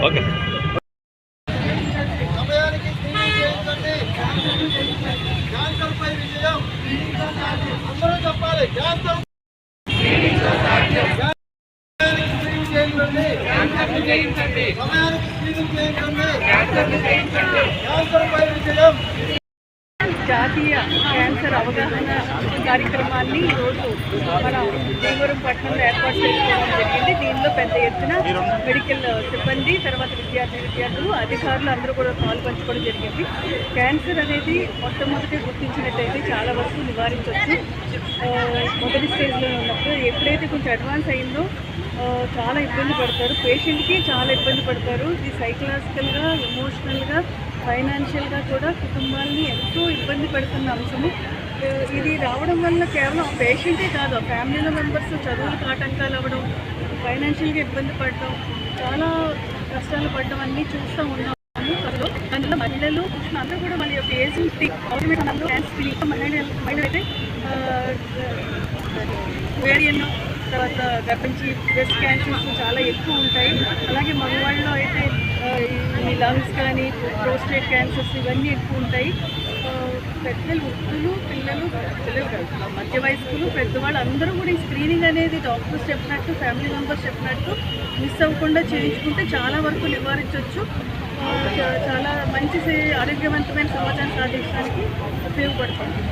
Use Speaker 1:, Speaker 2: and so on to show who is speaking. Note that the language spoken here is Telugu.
Speaker 1: ఓకే.
Speaker 2: సమయానికి స్క్రీనింగ్ చేయించండి క్యాన్సర్ పై విజయం.
Speaker 3: జాతీయ క్యాన్సర్ అవగాహన కార్యక్రమాన్ని ఈరోజు మన భీమవరం పట్టణంలో ఏర్పాటు చేసుకోవడం జరిగింది. దీనిలో పెద్ద ఎత్తున మెడికల్ సిబ్బంది తర్వాత విద్యార్థి విద్యార్థులు అధికారులు అందరూ కూడా పాలు పంచుకోవడం జరిగింది. క్యాన్సర్ అనేది మొట్టమొదటి గుర్తించినట్టయితే చాలా వరకు నివారించవచ్చు. మొదటి స్టేజ్లో ఉన్నప్పుడు ఎప్పుడైతే కొంచెం అడ్వాన్స్ అయిందో చాలా ఇబ్బంది పడతారు. పేషెంట్కి చాలా ఇబ్బంది పడతారు. ఇది సైకలాజికల్గా ఎమోషనల్గా ఫైనాన్షియల్గా కూడా కుటుంబాన్ని ఎంతో ఇబ్బంది పెడుతున్న అంశము. ఇది రావడం వల్ల కేవలం పేషెంటే కాదు ఆ ఫ్యామిలీలో మెంబర్స్ చదువులకు ఆటంకాలు అవ్వడం ఫైనాన్షియల్గా ఇబ్బంది పడడం చాలా కష్టాలు పడడం అన్నీ చూస్తూ ఉన్నాము. అందులో అందులో మహిళలు అందరూ కూడా మళ్ళీ యొక్క ఏజ్ గవర్నమెంట్ క్యాన్సర్ మహిళ మహిళ అయితే తర్వాత గర్భించి బ్రెస్ట్ క్యాన్సర్స్ చాలా ఎక్కువ ఉంటాయి. అలాగే మగవాళ్ళలో అయితే ఈ లంగ్స్ కానీ ప్రోస్టేట్ క్యాన్సర్స్ ఇవన్నీ ఎక్కువ ఉంటాయి. పెద్దలు వృద్ధులు పిల్లలు పిల్లలు మధ్య వయస్కులు పెద్దవాళ్ళు అందరూ కూడా ఈ స్క్రీనింగ్ అనేది డాక్టర్స్ చెప్పినట్టు ఫ్యామిలీ మెంబర్స్ చెప్పినట్టు మిస్ అవ్వకుండా చేయించుకుంటే చాలా వరకు నివారించవచ్చు చాలా మంచి ఆరోగ్యవంతమైన సమాజాన్ని సాధించడానికి ఉపయోగపడుతుంది.